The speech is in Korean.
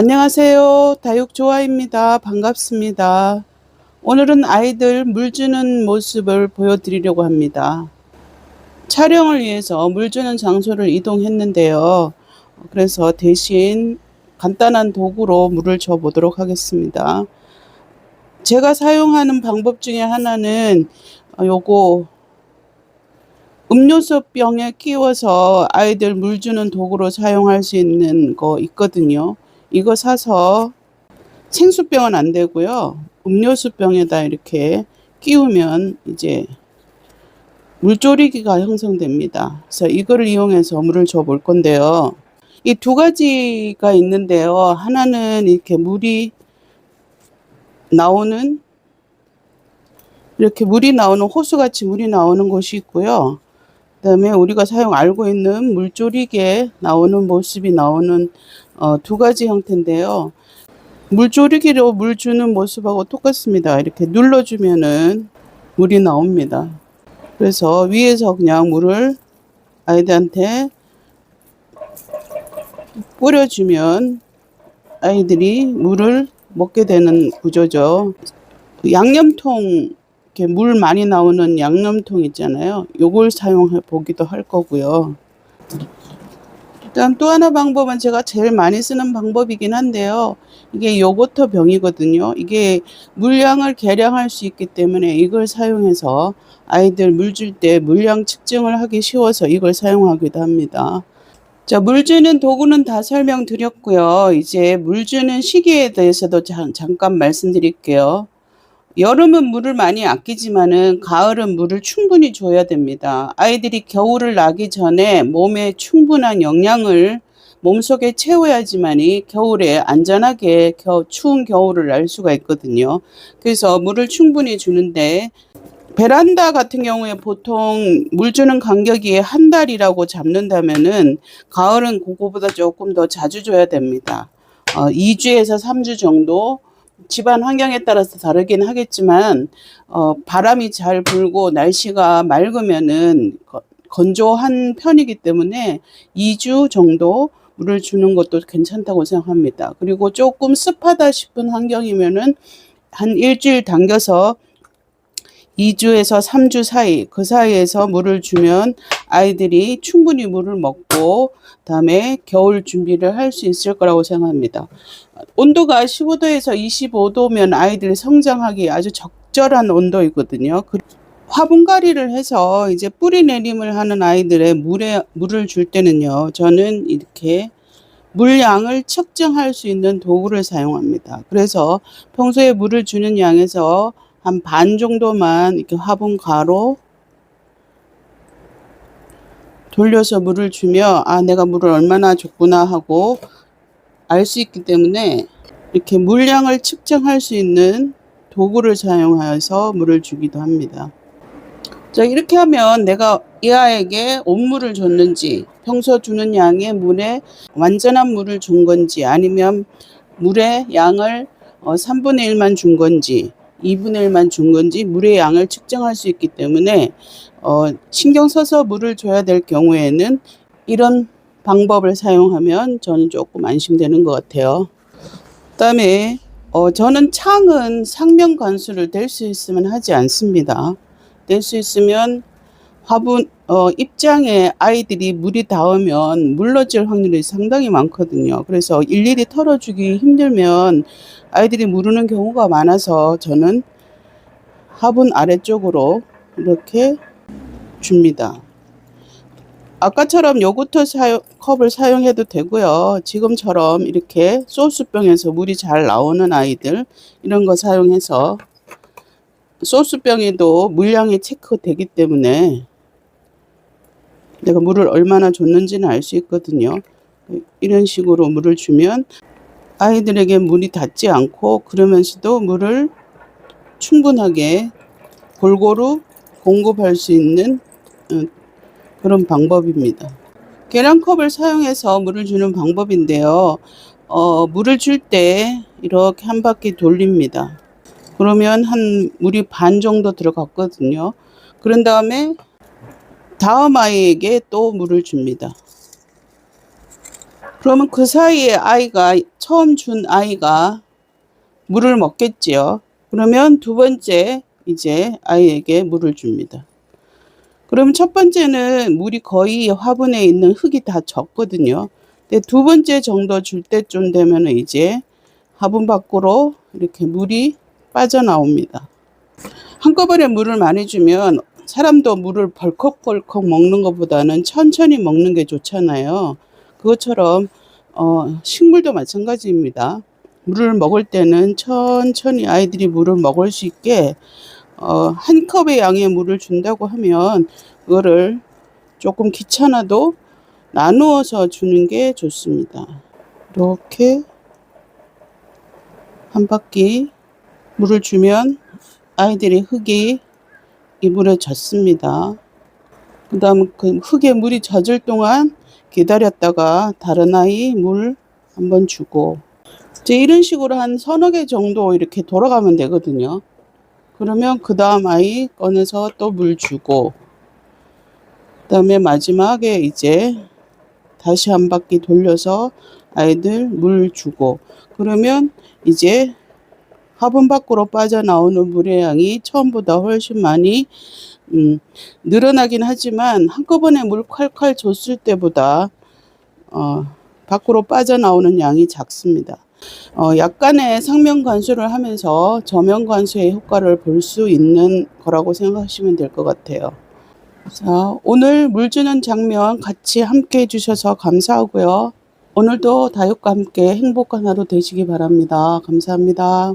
안녕하세요. 다육조아입니다. 반갑습니다. 오늘은 아이들 물 주는 모습을 보여드리려고 합니다. 촬영을 위해서 물 주는 장소를 이동했는데요. 그래서 대신 간단한 도구로 물을 줘 보도록 하겠습니다. 제가 사용하는 방법 중에 하나는 어, 요거 음료수 병에 끼워서 아이들 물 주는 도구로 사용할 수 있는 거 있거든요. 이거 사서 생수병은 안 되고요. 음료수 병에다 이렇게 끼우면 이제 물조리기가 형성됩니다. 그래서 이거를 이용해서 물을 줘 볼 건데요. 이 두 가지가 있는데요. 하나는 이렇게 물이 나오는 이렇게 물이 나오는 호수같이 물이 나오는 곳이 있고요. 그 다음에 우리가 사용 알고 있는 물조리기에 나오는 모습이 나오는 어, 두 가지 형태인데요. 물조리기로 물 주는 모습하고 똑같습니다. 이렇게 눌러주면은 물이 나옵니다. 그래서 위에서 그냥 물을 아이들한테 뿌려주면 아이들이 물을 먹게 되는 구조죠. 양념통 이렇게 물 많이 나오는 양념통 있잖아요. 요걸 사용해 보기도 할 거고요. 일단 또 하나 방법은 제가 제일 많이 쓰는 방법이긴 한데요. 이게 요거트 병이거든요. 이게 물량을 계량할 수 있기 때문에 이걸 사용해서 아이들 물 줄 때 물량 측정을 하기 쉬워서 이걸 사용하기도 합니다. 자, 물 주는 도구는 다 설명드렸고요. 이제 물 주는 시기에 대해서도 잠, 잠깐 말씀드릴게요. 여름은 물을 많이 아끼지만은 가을은 물을 충분히 줘야 됩니다. 아이들이 겨울을 나기 전에 몸에 충분한 영양을 몸속에 채워야지만이 겨울에 안전하게 겨, 추운 겨울을 날 수가 있거든요. 그래서 물을 충분히 주는데 베란다 같은 경우에 보통 물 주는 간격이 한 달이라고 잡는다면은 가을은 그거보다 조금 더 자주 줘야 됩니다. 어, 2주에서 3주 정도 집안 환경에 따라서 다르긴 하겠지만 어, 바람이 잘 불고 날씨가 맑으면은 거- 건조한 편이기 때문에 2주 정도 물을 주는 것도 괜찮다고 생각합니다. 그리고 조금 습하다 싶은 환경이면은 한 일주일 당겨서 2주에서 3주 사이 그 사이에서 물을 주면 아이들이 충분히 물을 먹고 그다음에 겨울 준비를 할 수 있을 거라고 생각합니다. 온도가 15도에서 25도면 아이들 성장하기 아주 적절한 온도이거든요. 그- 화분갈이를 해서 이제 뿌리 내림을 하는 아이들의 물에 물을 줄 때는요. 저는 이렇게 물량을 측정할 수 있는 도구를 사용합니다. 그래서 평소에 물을 주는 양에서 한 반 정도만 이렇게 화분 가로 돌려서 물을 주며 아 내가 물을 얼마나 줬구나 하고 알 수 있기 때문에 이렇게 물량을 측정할 수 있는 도구를 사용하여서 물을 주기도 합니다. 자 이렇게 하면 내가 이 아이에게 온물을 줬는지 평소 주는 양의 물에 완전한 물을 준 건지 아니면 물의 양을 어, 3분의 1만 준 건지 2분의 1만 준 건지 물의 양을 측정할 수 있기 때문에 어, 신경 써서 물을 줘야 될 경우에는 이런 방법을 사용하면 저는 조금 안심되는 것 같아요. 그다음에 어, 저는 창은 상면 관수를 댈수 있으면 하지 않습니다. 낼수 있으면 화분 어, 입장에 아이들이 물이 닿으면 물러질 확률이 상당히 많거든요. 그래서 일일이 털어주기 힘들면 아이들이 무르는 경우가 많아서 저는 화분 아래쪽으로 이렇게 줍니다. 아까처럼 요구르트 사용, 컵을 사용해도 되고요. 지금처럼 이렇게 소스병에서 물이 잘 나오는 아이들 이런 거 사용해서 소스병에도 물량이 체크되기 때문에 내가 물을 얼마나 줬는지는 알 수 있거든요. 이런 식으로 물을 주면 아이들에게 물이 닿지 않고 그러면서도 물을 충분하게 골고루 공급할 수 있는 어, 그런 방법입니다. 계량컵을 사용해서 물을 주는 방법인데요. 어, 물을 줄 때 이렇게 한 바퀴 돌립니다. 그러면 한 물이 반 정도 들어갔거든요. 그런 다음에 다음 아이에게 또 물을 줍니다. 그러면 그 사이에 아이가 처음 준 아이가 물을 먹겠지요. 그러면 두 번째 이제 아이에게 물을 줍니다. 그럼 첫 번째는 물이 거의 화분에 있는 흙이 다 젖거든요. 근데 두 번째 정도 줄 때쯤 되면 이제 화분 밖으로 이렇게 물이 빠져나옵니다. 한꺼번에 물을 많이 주면 사람도 물을 벌컥벌컥 먹는 것보다는 천천히 먹는 게 좋잖아요. 그것처럼 어, 식물도 마찬가지입니다. 물을 먹을 때는 천천히 아이들이 물을 먹을 수 있게 어, 한 컵의 양의 물을 준다고 하면 그거를 조금 귀찮아도 나누어서 주는 게 좋습니다. 이렇게 한 바퀴 물을 주면 아이들이 흙이 이 물에 젖습니다. 그 다음 그 흙에 물이 젖을 동안 기다렸다가 다른 아이 물 한번 주고 이제 이런 식으로 한 서너 개 정도 이렇게 돌아가면 되거든요. 그러면 그 다음 아이 꺼내서 또 물 주고 그 다음에 마지막에 이제 다시 한 바퀴 돌려서 아이들 물 주고 그러면 이제 화분 밖으로 빠져나오는 물의 양이 처음보다 훨씬 많이 음, 늘어나긴 하지만 한꺼번에 물 콸콸 줬을 때보다 어, 밖으로 빠져나오는 양이 작습니다. 어, 약간의 상면 관수를 하면서 저면 관수의 효과를 볼 수 있는 거라고 생각하시면 될 것 같아요. 자, 오늘 물 주는 장면 같이 함께 해주셔서 감사하고요. 오늘도 다육과 함께 행복한 하루 되시기 바랍니다. 감사합니다.